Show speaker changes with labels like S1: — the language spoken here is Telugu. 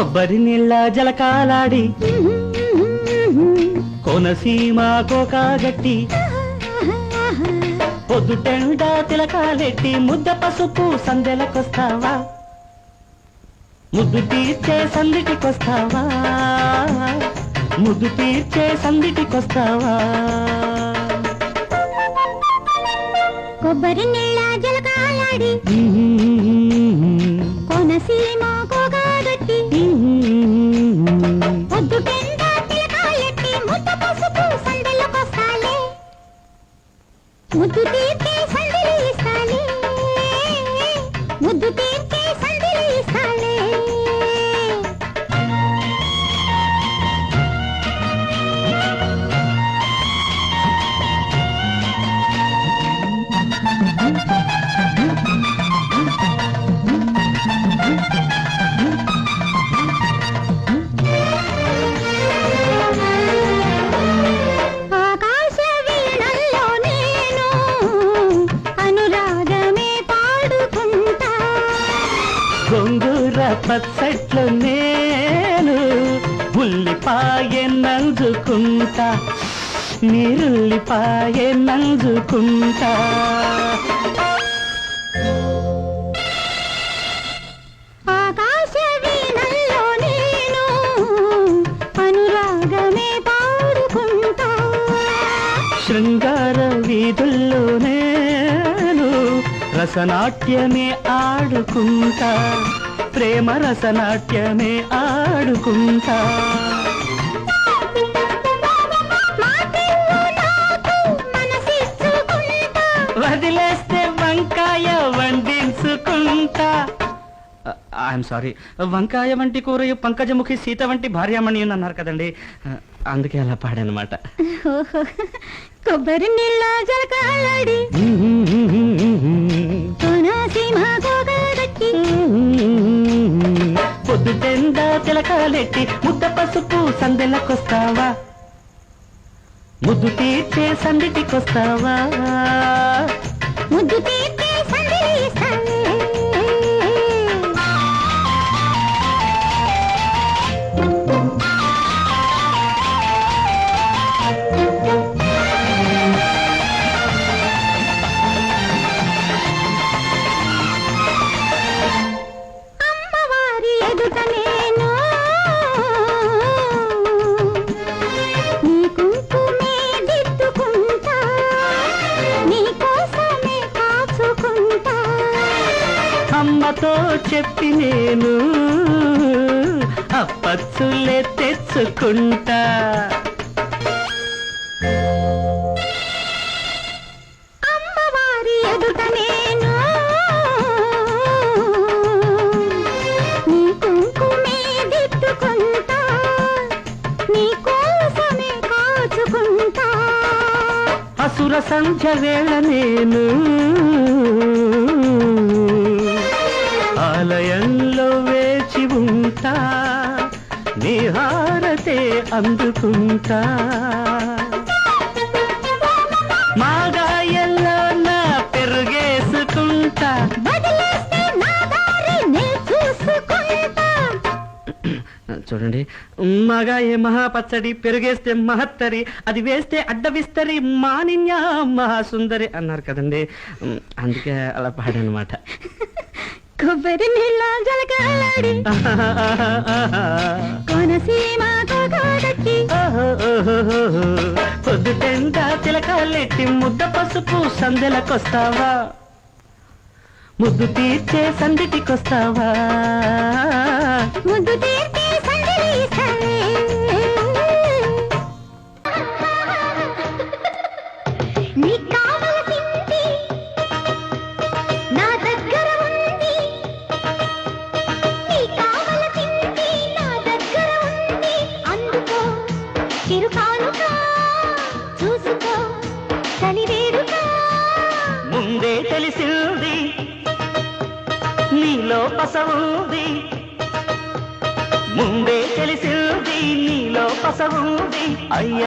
S1: కొబ్బరి నీళ్ళ జలకాలాడి. కోనసీమ కోకాగట్టి పొద్దుటెండ తిలకాలెట్టి ముద్ద పసుపు సందెలకొస్తావా? ముద్దు తీర్చే సందిటికొస్తావా? ముద్దు తీర్చే సందిటికొస్తావా?
S2: కొబ్బరి నీళ్ళ జలకాలాడి. కోనసీమ ముద్దు తీర్చే సందెలు ఇస్తాలే ముద్దు
S1: పచ్చట్లు నేను ఉల్లిపాయ నంజుకుంటా నీరుల్లిపాయ నంజుకుంటా శృంగార వీధుల్లో నేను రసనాట్యమే ఆడుకుంటా. ప్రేమ రసనాట్యమే ఆడుకుంటా. వదిలేస్తే వంకాయ వండించుకుంటా. ఐఎమ్ సారీ వంకాయ వంటి కూర పంకజముఖి సీత వంటి భార్యామణి అన్నారు కదండి అందుకే అలా పాడనమాట.
S2: ఓహో, కొబ్బరి నీళ్ళ జలకాలాడి.
S1: పొద్దుటెండ ముద్ద పసుపు సందెలకొస్తావా? ముద్దు తీర్చే సందిటికొస్తావా? చెప్పి నేను అప్పచ్చులే తెచ్చుకుంటా.
S2: అమ్మవారి ఎదుట నేను నీ కుంకుమే దిద్దుకుంటా నీ కోసమే కాచుకుంటా.
S1: అసుర సంధ్య వేళ నేను ఆలయంలో వేచి ఉంటా నీ హారతే అందుకుంటా. మాగాయల్లో నా పెరుగేసుకుంటా. చూడండి మగాయే మహాపచ్చడి పెరుగేస్తే మహత్తరి అది వేస్తే అడ్డ విస్తరి మానిన్య మహాసుందరి అన్నారు కదండి. అందుకే అలా పాడనమాట.
S2: కొబ్బరి నీళ్ళ జలకాలాడి. కోనసీమ కోగాడట్టి
S1: పొద్దుటెండ తిలకాలెట్టి ముద్ద పసుపు సందెలకొస్తావా? ముద్దు తీర్చే సందిటికొస్తావా?
S2: ముద్దు తీర్చి
S1: నీలో పసవుంది ముందే తెలిసింది నీలో పసవుంది అయ్య